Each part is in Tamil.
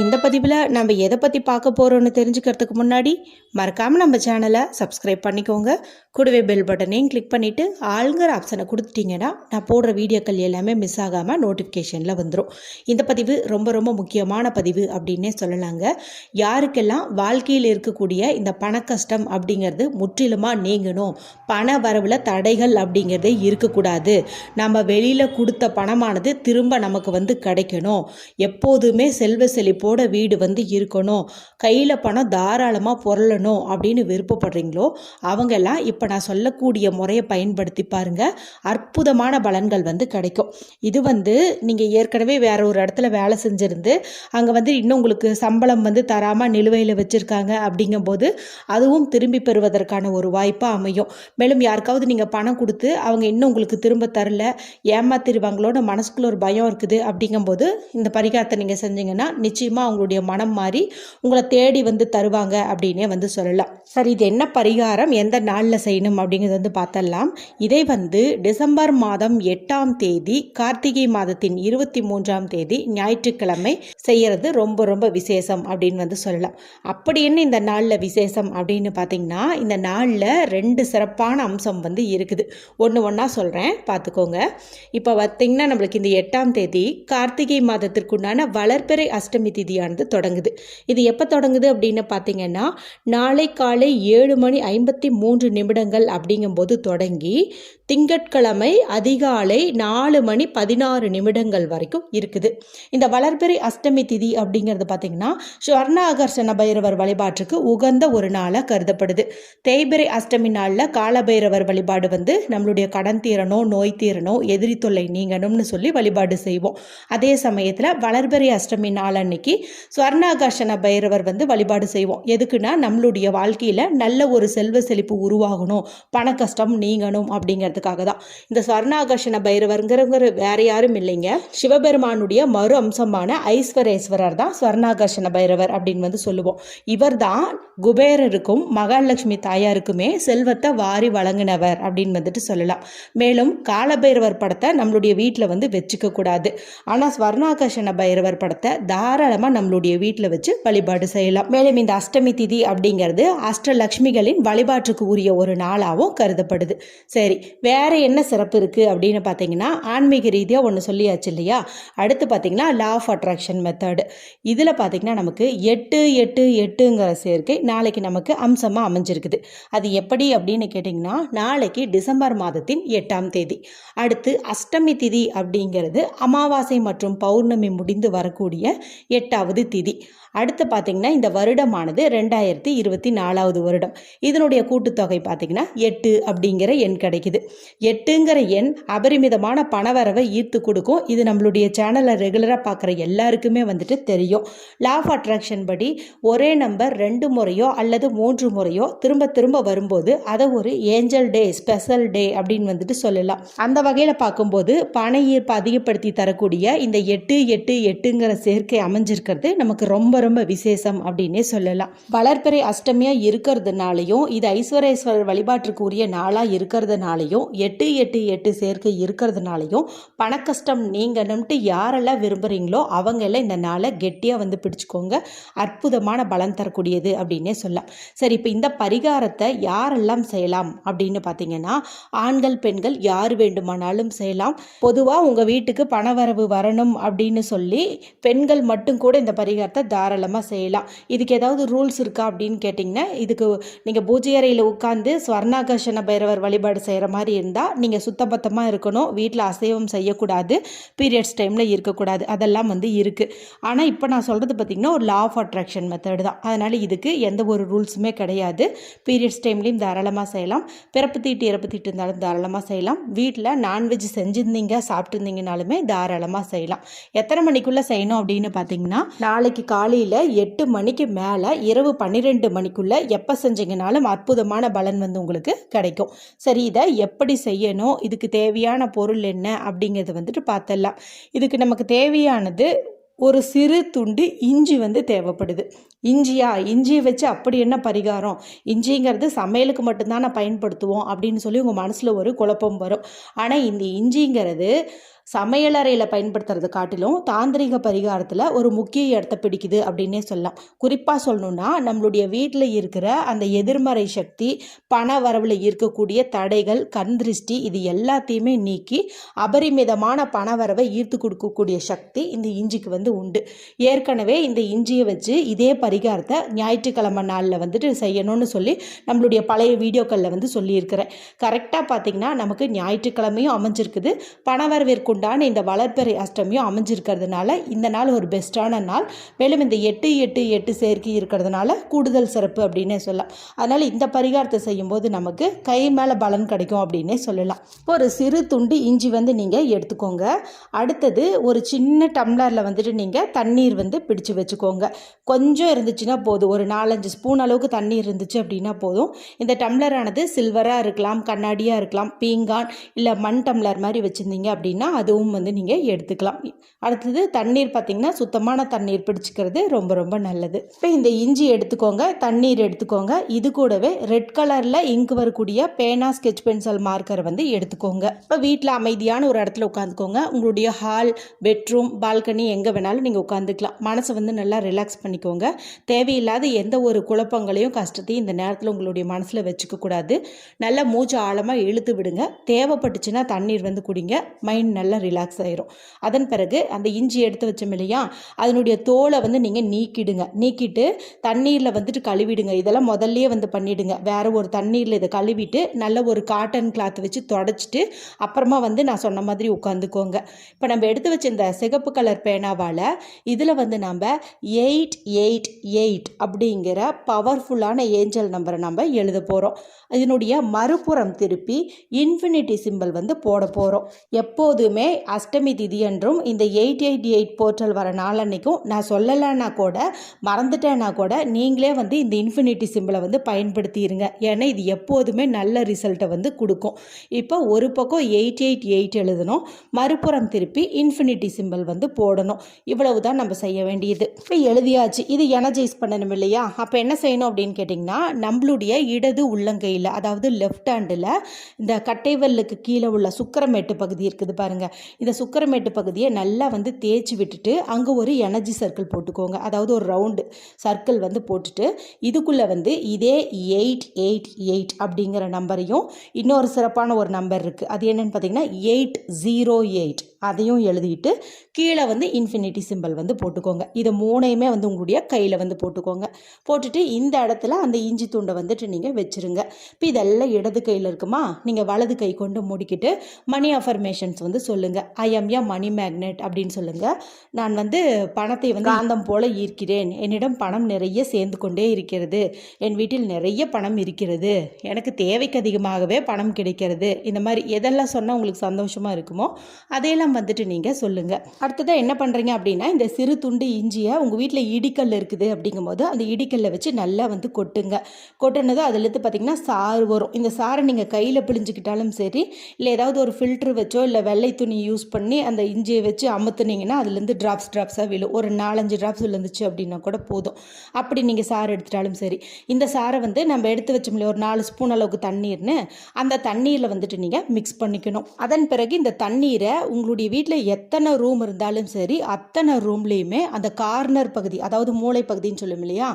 இந்த பதிவில் நம்ம எதை பற்றி பார்க்க போகிறோன்னு தெரிஞ்சுக்கிறதுக்கு முன்னாடி மறக்காமல் நம்ம சேனலை சப்ஸ்கிரைப் பண்ணிக்கோங்க. கூடவே பெல் பட்டனையும் கிளிக் பண்ணிவிட்டு ஆளுங்கிற ஆப்ஷனை கொடுத்துட்டிங்கன்னா நான் போடுற வீடியோக்கள் எல்லாமே மிஸ் ஆகாமல் நோட்டிஃபிகேஷனில் வந்துடும் இந்த பதிவு ரொம்ப ரொம்ப முக்கியமான பதிவு அப்படின்னே சொல்லலாங்க. யாருக்கெல்லாம் வாழ்க்கையில் இருக்கக்கூடிய இந்த பண கஷ்டம் அப்படிங்கிறது முற்றிலுமாக நீங்கணும் பண வரவில் தடைகள் அப்படிங்கிறதே இருக்கக்கூடாது. நம்ம வெளியில் கொடுத்த பணமானது திரும்ப நமக்கு வந்து கிடைக்கணும். எப்போதுமே செல்வ செழிப்பு செழிப்போட வீடு வந்து இருக்கணும். கையில் பணம் தாராளமாக புரளணும் அப்படின்னு விருப்பப்படுறீங்களோ அவங்கெல்லாம் இப்போ நான் சொல்லக்கூடிய முறையை பயன்படுத்தி பாருங்க. அற்புதமான பலன்கள் வந்து கிடைக்கும். இது வந்து நீங்கள் ஏற்கனவே வேற ஒரு இடத்துல வேலை செஞ்சுருந்து அங்கே வந்து இன்னும் உங்களுக்கு சம்பளம் வந்து தராமல் நிலுவையில் வச்சுருக்காங்க அப்படிங்கும்போது அதுவும் திரும்பி பெறுவதற்கான ஒரு வாய்ப்பாக அமையும். மேலும் யாருக்காவது நீங்கள் பணம் கொடுத்து அவங்க இன்னும் உங்களுக்கு திரும்ப தரல ஏமாத்திருவாங்களோட மனசுக்குள்ள ஒரு பயம் இருக்குது அப்படிங்கும்போது இந்த பரிகாரத்தை நீங்கள் செஞ்சீங்கன்னா நிச்சயமாக அவங்களுடைய மனம் மாறி உங்களை தேடி வந்து தருவாங்க அப்படின்னே வந்து சொல்லலாம். சரி இது என்ன பரிகாரம்? எந்த நாளில் செய்யணும் அப்படிங்கிறது வந்து பார்த்தலாம் இதை வந்து டிசம்பர் மாதம் எட்டாம் தேதி கார்த்திகை மாதத்தின் இருபத்தி மூன்றாம் தேதி ஞாயிற்றுக்கிழமை செய்யறது ரொம்ப ரொம்ப விசேஷம் அப்படின்னு வந்து சொல்லலாம். அப்படி என்ன இந்த நாளில் விசேஷம் அப்படின்னு பார்த்தீங்கன்னா இந்த நாளில் ரெண்டு சிறப்பான அம்சம் வந்து இருக்குது. ஒன்று ஒன்றா சொல்கிறேன் பார்த்துக்கோங்க. இப்போ பார்த்தீங்கன்னா நம்மளுக்கு இந்த எட்டாம் தேதி கார்த்திகை மாதத்திற்குண்டான வளர்பிறை அஷ்டமி திதியானது தொடங்குது. இது எப்போ தொடங்குது அப்படின்னு பார்த்தீங்கன்னா நாளை காலை ஏழு மணி ஐம்பத்தி மூன்று நிமிடங்கள் அப்படிங்கும்போது தொடங்கி திங்கட்கிழமை அதிகாலை நாலு மணி பதினாறு நிமிடங்கள் வரைக்கும் இருக்குது. இந்த வளர்பிறை அஷ்டமி திதி அப்படிங்கிறது பார்த்தீங்கன்னா ஸ்வர்ணாகர்ஷண பைரவர் வழிபாட்டுக்கு உகந்த ஒரு நாளாக கருதப்படுது. தேய்பிறை அஷ்டமி நாளில் காலபைரவர் வழிபாடு வந்து நம்மளுடைய கடன் தீரனோ நோய் தீரனோ எதிரி தொல்லை நீங்கணும்னு சொல்லி வழிபாடு செய்வோம். அதே சமயத்தில் வளர்பிறை அஷ்டமி நாள் அன்னைக்கு ஸ்வர்ணாகர்ஷண பைரவர் வந்து வழிபாடு செய்வோம். எதுக்குன்னா நம்மளுடைய வாழ்க்கையில் நல்ல ஒரு செல்வ செழிப்பு உருவாகணும். பண கஷ்டம் நீங்கணும் அப்படிங்கிறதுக்காக தான். இந்த ஸ்வர்ணாகர்ஷண பைரவருங்கிறவங்க வேற யாரும் இல்லைங்க. சிவபெருமானுடைய மறு அம்சமான ஐஸ்வரேஸ்வரர் தான் ஸ்வர்ணாகர்ஷண பைரவர் அப்படின்னு வந்து சொல்லுவோம். இவர் தான் குபேரருக்கும் மகாலட்சுமி தாயாருக்குமே செல்வத்தை வாரி வழங்கினவர் அப்படின்னு வந்துட்டு சொல்லலாம். மேலும் காலபைரவர் படத்தை நம்மளுடைய வீட்டில் வந்து வச்சுக்க கூடாது ஆனால் ஸ்வர்ணாகர்ஷண பைரவர் படத்தை தாராளமாக நம்மளுடைய வீட்டில் வச்சு வழிபாடு செய்யலாம். மேலும் இந்த அஷ்டமி திதி அப்படிங்கிறது அஷ்டலக்ஷ்மிகளின் வழிபாட்டுக்கு உரிய ஒரு நாளாகவும் கருதப்படுது. சரி வேற என்ன சிறப்பு இருக்குது அப்படின்னு பார்த்தீங்கன்னா ஆன்மீக ரீதியாக ஒன்று சொல்லியாச்சு இல்லையா? அடுத்து பார்த்தீங்கன்னா லா ஆஃப் அட்ராக்ஷன் மெத்தடு இதில் பார்த்தீங்கன்னா நமக்கு எட்டு எட்டு எட்டுங்கிற சேர்க்கை நாளைக்கு நமக்கு அம்சமாக அமைஞ்சிருக்குது. அது எப்படி அப்படின்னு கேட்டிங்கன்னா நாளைக்கு டிசம்பர் மாதத்தின் எட்டாம் தேதி. அடுத்து அஷ்டமி திதி அப்படிங்கிறது அமாவாசை மற்றும் பௌர்ணமி முடிந்து வரக்கூடிய எட்டாவது திதி. அடுத்து பார்த்தீங்கன்னா இந்த வருடமானது ரெண்டாயிரத்தி இருபத்தி நாலாவது வருடம். இதனுடைய கூட்டுத்தொகை பார்த்தீங்கன்னா எட்டு அப்படிங்கிற எண் கிடைக்குது. எட்டுங்கிற எண் அபரிமிதமான பணவரவை ஈர்த்து கொடுக்கும். இது நம்மளுடைய சேனலை ரெகுலராக பார்க்குற எல்லாருக்குமே வந்துட்டு தெரியும். லா ஆஃப் அட்ராக்ஷன் படி ஒரே நம்பர் ரெண்டு முறையோ அல்லது மூன்று முறையோ திரும்ப திரும்ப வரும்போது அதை ஒரு ஏஞ்சல் டே ஸ்பெஷல் டே அப்படின்னு வந்துட்டு சொல்லலாம். அந்த வகையில் பார்க்கும்போது பண ஈர்ப்பு அதிகப்படுத்தி தரக்கூடிய இந்த எட்டு எட்டு எட்டுங்கிற சேர்க்கை அமைஞ்சிருக்கிறது நமக்கு ரொம்ப ரொம்ப விசேஷம் அப்படின்னே சொல்லலாம். வளர்பிறை அஷ்டமியாக இருக்கிறதுனாலையும் இது ஐஸ்வரேஸ்வரர் வழிபாட்டிற்கு உரிய நாளாக இருக்கிறதுனாலையும் எட்டு எட்டு எட்டு சேர்க்கை இருக்கிறதுனாலையும் பணக்கஷ்டம் நீங்கணும்ட்டு யாரெல்லாம் விரும்புகிறீங்களோ அவங்க எல்லாம் இந்த நாளை கெட்டியாக வந்து பிடிச்சிக்கோங்க. அற்புதமான பலன் தரக்கூடியது அப்படின்னே சொல்லலாம். சரி இப்போ இந்த பரிகாரத்தை யாரெல்லாம் செய்யலாம் அப்படின்னு பார்த்தீங்கன்னா ஆண்கள் பெண்கள் யார் வேண்டுமானாலும் செய்யலாம். பொதுவாக உங்கள் வீட்டுக்கு பணவரவு வரணும் அப்படின்னு சொல்லி பெண்கள் மட்டும் கூட இந்த பரிகாரத்தை தாராளமாக செய்யலாம். இதுக்கு ஏதாவது ரூல்ஸ் இருக்கா அப்படின்னு கேட்டிங்கன்னா இதுக்கு நீங்கள் பூஜை அறையில் உட்காந்து ஸ்வர்ணாகர்ஷண பைரவர் வழிபாடு செய்கிற மாதிரி இருந்தால் நீங்கள் சுத்தபத்தமாக இருக்கணும். வீட்டில் அசைவம் செய்யக்கூடாது. பீரியட்ஸ் டைமில் இருக்கக்கூடாது. அதெல்லாம் வந்து இருக்குது ஆனால் இப்போ நான் சொல்கிறது பார்த்திங்கன்னா ஒரு லா ஆஃப் அட்ராக்ஷன் மெத்தட் தான். அதனால் இதுக்கு எந்த ஒரு ரூல்ஸுமே கிடையாது. பீரியட்ஸ் டைம்லேயும் தாராளமாக செய்யலாம். பிறப்பு தீட்டு இறப்பு தீட்டு இருந்தாலும் தாராளமாக செய்யலாம். வீட்டில் நான்வெஜ் செஞ்சுருந்தீங்க சாப்பிட்டுருந்தீங்கனாலுமே தாராளமாக செய்யலாம். எத்தனை மணிக்குள்ளே செய்யணும் அப்படின்னு பார்த்தீங்கன்னா நாளைக்கு காலையில் எட்டு மணிக்கு மேலே இரவு பன்னிரெண்டு மணிக்குள்ளே எப்போ செஞ்சீங்கனாலும் அற்புதமான பலன் வந்து உங்களுக்கு கிடைக்கும். சரி இதை எப்படி செய்யணும்? இதுக்கு தேவையான பொருள் என்ன? அப்படிங்கிறது வந்துட்டு பார்த்தலாம் இதுக்கு நமக்கு தேவையானது ஒரு சிறு துண்டு இஞ்சி வந்து தேவைப்படுது. இஞ்சியா? இஞ்சியை வச்சு அப்படி என்ன பரிகாரம்? இஞ்சிங்கிறது சமையலுக்கு மட்டும்தான் நான் பயன்படுத்துவோம் அப்படின்னு சொல்லி உங்கள் மனசில் ஒரு குழப்பம் வரும். ஆனால் இந்த இஞ்சிங்கிறது சமையலறையில் பயன்படுத்துறது காட்டிலும் தாந்திரிக பரிகாரத்தில் ஒரு முக்கிய இடத்த பிடிக்குது அப்படின்னே சொல்லலாம். குறிப்பாக சொல்லணுன்னா நம்மளுடைய வீட்டில் இருக்கிற அந்த எதிர்மறை சக்தி பண வரவில் இருக்கக்கூடிய தடைகள் கண் திருஷ்டி இது எல்லாத்தையுமே நீக்கி அபரிமிதமான பண வரவை ஈர்த்து கொடுக்கக்கூடிய சக்தி இந்த இஞ்சிக்கு வந்து உண்டு. ஏற்கனவே இந்த இஞ்சியை வச்சு இதே பரிகாரத்தை ஞாயிற்றுக்கிழமை நாளில் வந்துட்டு செய்யணும்னு சொல்லி நம்மளுடைய பழைய வீடியோக்களில் வந்து சொல்லியிருக்கிறேன். கரெக்டாக பார்த்தீங்கன்னா நமக்கு ஞாயிற்றுக்கிழமையும் அமைஞ்சிருக்குது. பணவரவிற்குண்டான இந்த வளர்ப்பறை அஷ்டமியும் அமைஞ்சிருக்கிறதுனால இந்த நாள் ஒரு பெஸ்ட்டான நாள். மேலும் இந்த எட்டு எட்டு எட்டு சேர்க்கை இருக்கிறதுனால கூடுதல் சிறப்பு அப்படின்னே சொல்லலாம். அதனால் இந்த பரிகாரத்தை செய்யும்போது நமக்கு கை மேலே பலன் கிடைக்கும் அப்படின்னே சொல்லலாம். ஒரு சிறு துண்டு இஞ்சி வந்து நீங்கள் எடுத்துக்கோங்க. அடுத்தது ஒரு சின்ன டம்ளரில் வந்துட்டு நீங்கள் தண்ணீர் வந்து பிடிச்சு வச்சுக்கோங்க. கொஞ்சம் இருந்துச்சுன்னா போதும். ஒரு நாலஞ்சு ஸ்பூன் அளவுக்கு தண்ணீர் இருந்துச்சு அப்படின்னா போதும். இந்த டம்ளரானது சில்வராக இருக்கலாம் கண்ணாடியாக இருக்கலாம் பீங்கான் இல்லை மண் டம்ளர் மாதிரி வச்சுருந்தீங்க அப்படின்னா அதுவும் வந்து நீங்கள் எடுத்துக்கலாம். அடுத்தது தண்ணீர் பார்த்திங்கன்னா சுத்தமான தண்ணீர் பிடிச்சிக்கிறது ரொம்ப ரொம்ப நல்லது. இப்போ இந்த இஞ்சி எடுத்துக்கோங்க தண்ணீர் எடுத்துக்கோங்க. இது கூடவே ரெட் கலரில் இங்கு வரக்கூடிய பேனா ஸ்கெச் பென்சில் மார்க்கரை வந்து எடுத்துக்கோங்க. இப்போ வீட்டில் அமைதியான ஒரு இடத்துல உட்காந்துக்கோங்க. உங்களுடைய ஹால் பெட்ரூம் பால்கனி எங்கே வேணாலும் நீங்கள் உட்காந்துக்கலாம். மனசை வந்து நல்லா ரிலாக்ஸ் பண்ணிக்கோங்க. தேவையில்லாத எந்த ஒரு குழப்பங்களையும் கஷ்டத்தையும் இந்த நேரத்தில் உங்களுடைய மனசில் வச்சுக்க கூடாது. நல்லா மூச்சு ஆழமாக இழுத்து விடுங்க. தேவைப்பட்டுச்சுன்னா தண்ணீர் வந்து குடிங்க. மைண்ட் நல்லா ரிலாக்ஸ் ஆயிரும். அதன் பிறகு அந்த இஞ்சி எடுத்து வச்சோம் இல்லையா? அதனுடைய தோலை வந்து நீங்கள் நீக்கிடுங்க. நீக்கிட்டு தண்ணீரில் வந்துட்டு கழுவிடுங்க. இதெல்லாம் முதல்லையே வந்து பண்ணிவிடுங்க வேறு ஒரு தண்ணீரில் இதை கழுவிட்டு நல்ல ஒரு காட்டன் கிளாத் வச்சு தொடச்சிட்டு அப்புறமா வந்து நான் சொன்ன மாதிரி உட்காந்துக்கோங்க. இப்போ நம்ம எடுத்து வச்ச இந்த சிகப்பு கலர் பேனாவால் இதில் வந்து நம்ம எயிட் எயிட் எயிட் அப்படிங்கிற பவர்ஃபுல்லான ஏஞ்சல் நம்பரை நம்ம எழுத போகிறோம் இதனுடைய மறுபுறம் திருப்பி இன்ஃபினிட்டி சிம்பிள் வந்து போட போகிறோம் எப்போதுமே அஷ்டமி திதி என்றும் இந்த எயிட் எயிட் எயிட் போர்ட்டல் வர நாளன்னைக்கும் நான் சொல்லலைன்னா கூட மறந்துட்டேன்னா கூட நீங்களே வந்து இந்த இன்ஃபினிட்டி சிம்பிளை வந்து பயன்படுத்திடுங்க ஏன்னா இது எப்போதுமே நல்ல ரிசல்ட்டை வந்து கொடுக்கும். இப்போ ஒரு பக்கம் எயிட் எயிட் எயிட் எழுதணும் மறுபுறம் திருப்பி இன்ஃபினிட்டி சிம்பிள் வந்து போடணும். இவ்வளவு தான் நம்ம செய்ய வேண்டியது. இப்போ எழுதியாச்சு. இது எனர்ஜைஸ் பண்ணணும் இல்லையா? அப்போ என்ன செய்யணும் அப்படின்னு கேட்டிங்கன்னா நம்மளுடைய இடது உள்ளங்கையில் அதாவது லெஃப்ட் ஹேண்டில் இந்த கட்டைவல்லுக்கு கீழே உள்ள சுக்கரமேட்டு பகுதி இருக்குது பாருங்கள் இந்த சுக்கரமேட்டு பகுதியை நல்லா வந்து தேய்ச்சி விட்டுட்டு அங்கே ஒரு எனர்ஜி சர்க்கிள் போட்டுக்கோங்க. அதாவது ஒரு ரவுண்டு சர்க்கிள் வந்து போட்டுட்டு இதுக்குள்ளே வந்து இதே எயிட் எயிட் எயிட் அப்படிங்கிற நம்பரையும் இன்னொரு சிறப்பான ஒரு நம்பர் இருக்குது அது என்னென்னு பார்த்தீங்கன்னா எயிட் ஜீரோ எயிட் அதையும் எழுதிட்டு கீழே வந்து இன்ஃபினிட்டி சிம்பிள் வந்து போட்டுக்கோங்க. இதை மூணையுமே வந்து உங்களுடைய கையில் வந்து போட்டுக்கோங்க. போட்டுட்டு இந்த இடத்துல அந்த இஞ்சி துண்டை வந்துட்டு நீங்கள் வச்சுருங்க. இப்போ இதெல்லாம் இடது கையில் இருக்குமா? நீங்கள் வலது கை கொண்டு முடிக்கிட்டு மணி அஃபர்மேஷன்ஸ் வந்து சொல்லுங்கள் I am yeah money magnet அப்படின்னு சொல்லுங்கள் நான் வந்து பணத்தை வந்து காந்தம் போல ஈர்க்கிறேன். என்னிடம் பணம் நிறைய சேர்ந்து கொண்டே இருக்கிறது. என் வீட்டில் நிறைய பணம் இருக்கிறது. எனக்கு தேவைக்கு அதிகமாகவே பணம் கிடைக்கிறது. இந்த மாதிரி எதெல்லாம் சொன்னால் உங்களுக்கு சந்தோஷமாக இருக்குமோ அதையெல்லாம் வந்துட்டு நீங்கள் சொல்லுங்கள் அடுத்ததாக என்ன பண்ணுறீங்க அப்படின்னா இந்த சிறு துண்டு இஞ்சியை உங்கள் வீட்டில் இடிக்கல் இருக்குது அப்படிங்கும்போது அந்த இடிக்கல்ல வச்சு நல்லா வந்து கொட்டுங்க. கொட்டினதும் அதுலேருந்து பார்த்திங்கன்னா சாறு வரும். இந்த சாரை நீங்கள் கையில் பிழிஞ்சுக்கிட்டாலும் சரி இல்லை ஏதாவது ஒரு ஃபில்ட்ரு வச்சோ இல்லை வெள்ளை துணி யூஸ் பண்ணி அந்த இஞ்சியை வச்சு அமுத்துனீங்கன்னா அதுலேருந்து ட்ராப்ஸ் ட்ராப்ஸாக விழும். ஒரு நாலஞ்சு ட்ராப்ஸ் விழுந்துச்சு அப்படின்னா கூட போதும். அப்படி நீங்கள் சாறு எடுத்துட்டாலும் சரி. இந்த சாரை வந்து நம்ம எடுத்து வச்சோம்ல ஒரு நாலு ஸ்பூன் அளவுக்கு தண்ணீர்னு அந்த தண்ணீரில் வந்துட்டு நீங்கள் மிக்ஸ் பண்ணிக்கணும். அதன் பிறகு இந்த தண்ணீரை உங்களுடைய வீட்டில் எத்தனை ரூம் இருந்தாலும் சரி அத்தனை ரூம்லேயுமே அந்த கார்னர் பகுதி அதாவது மூளை பகுதின்னு சொல்லும் இல்லையா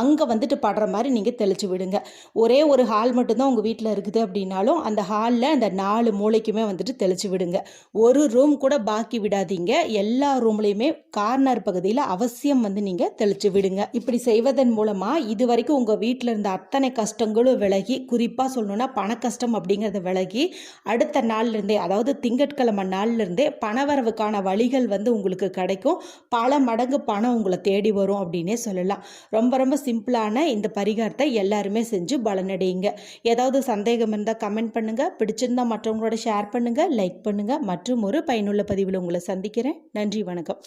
அங்கே வந்துட்டு படுற மாதிரி நீங்கள் தெளித்து விடுங்க. ஒரே ஒரு ஹால் மட்டும்தான் உங்கள் வீட்டில் இருக்குது அப்படின்னாலும் அந்த ஹாலில் அந்த நாலு மூளைக்குமே வந்துட்டு தெளித்து விடுங்க. ஒரு ரூம் கூட பாக்கி விடாதீங்க. எல்லா ரூம்லேயுமே கார்னர் பகுதியில் அவசியம் வந்து நீங்கள் தெளித்து விடுங்க. இப்படி செய்வதன் மூலமாக இது வரைக்கும் உங்கள் வீட்டில் இருந்த அத்தனை கஷ்டங்களும் விலகி குறிப்பாக சொல்லணும்னா பண கஷ்டம் அப்படிங்கிறத விலகி அடுத்த நாள்லேருந்தே அதாவது திங்கட்கிழமை நாள்லேருந்தே பணவரவுக்கான வழிகள் வந்து உங்களுக்கு கிடைக்கும். பல மடங்கு பணம் உங்களை தேடி வரும் அப்படின்னே சொல்லலாம். ரொம்ப ரொம்ப சிம்பிளான இந்த பரிகாரத்தை எல்லாருமே செஞ்சு பலனடையுங்க. ஏதாவது சந்தேகம் இருந்தால் கமெண்ட் பண்ணுங்கள் பிடிச்சிருந்தா மற்றவங்களோட ஷேர் பண்ணுங்கள் லைக் பண்ணுங்கள் மற்றும் ஒரு பயனுள்ள பதிவில் உங்களை சந்திக்கிறேன். நன்றி வணக்கம்.